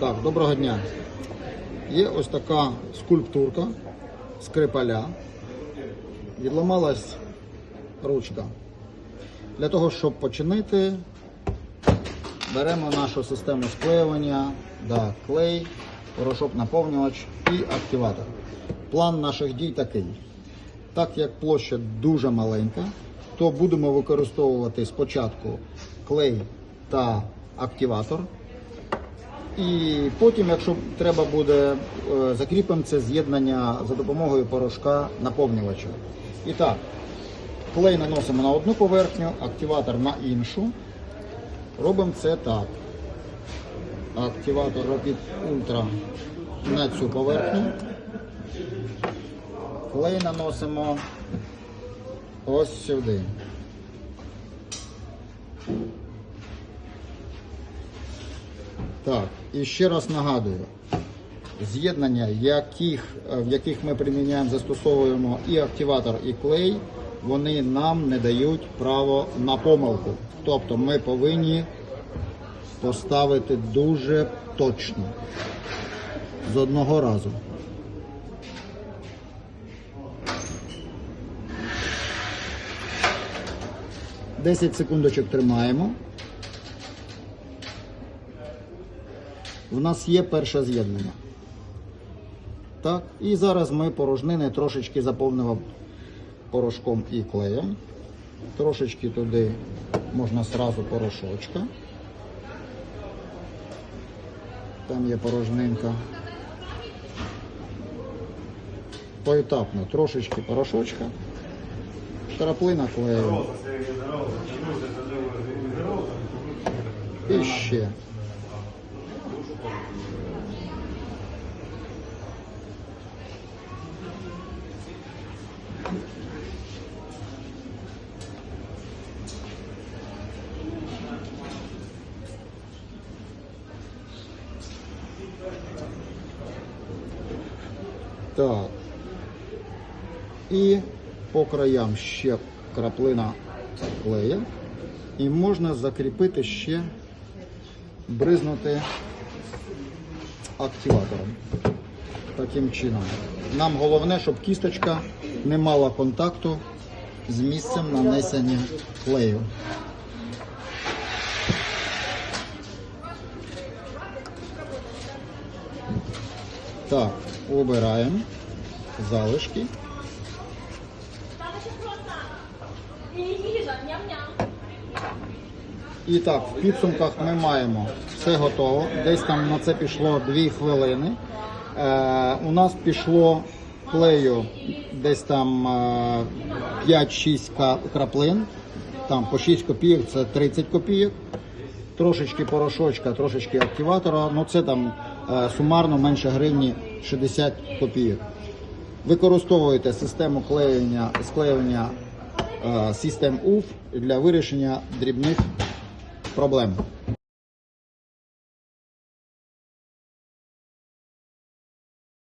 Так, доброго дня. Є ось така скульптурка скрипаля. Відламалась ручка. Для того, щоб починити, беремо нашу систему склеювання, да, клей, порошок наповнювач і активатор. План наших дій такий. Так як площа дуже маленька, то будемо використовувати спочатку клей та активатор. І потім, якщо треба буде, е, закріпимо це з'єднання за допомогою порошка наповнювача. І так, клей наносимо на одну поверхню, активатор на іншу. Робимо це так. Активатор Rapid Ultra на цю поверхню. Клей наносимо ось сюди. Так, і ще раз нагадую, з'єднання, яких, е, в яких ми приміняємо, застосовуємо і активатор, і клей, вони нам не дають право на помилку. Тобто ми повинні поставити дуже точно з одного разу. Десять секундочок тримаємо. В нас є перше з'єднання. Так, і зараз ми порожнини трошечки заповнимо порошком і клеєм. Трошечки туди можна сразу порошочка. Там є порожнинка. Поетапно трошечки порошочка. Краплина клею. І ще. Так. І по краям ще краплина клея. І можна закріпити ще, бризнути активатором. Таким чином. Нам головне, щоб кісточка не мала контакту з місцем нанесення клею. Так, обираємо залишки. І так, в підсумках ми маємо все готово. Десь там на це пішло 2 хвилини. Е, у нас пішло клею десь там е, 5-6 краплин. Там по 6 копійок це 30 копійок. Трошечки порошочка, трошечки активатора. Ну це там е, сумарно менше гривні 60 копійок. Використовуєте систему клеєння, склеювання систем УФ для вирішення дрібних проблем.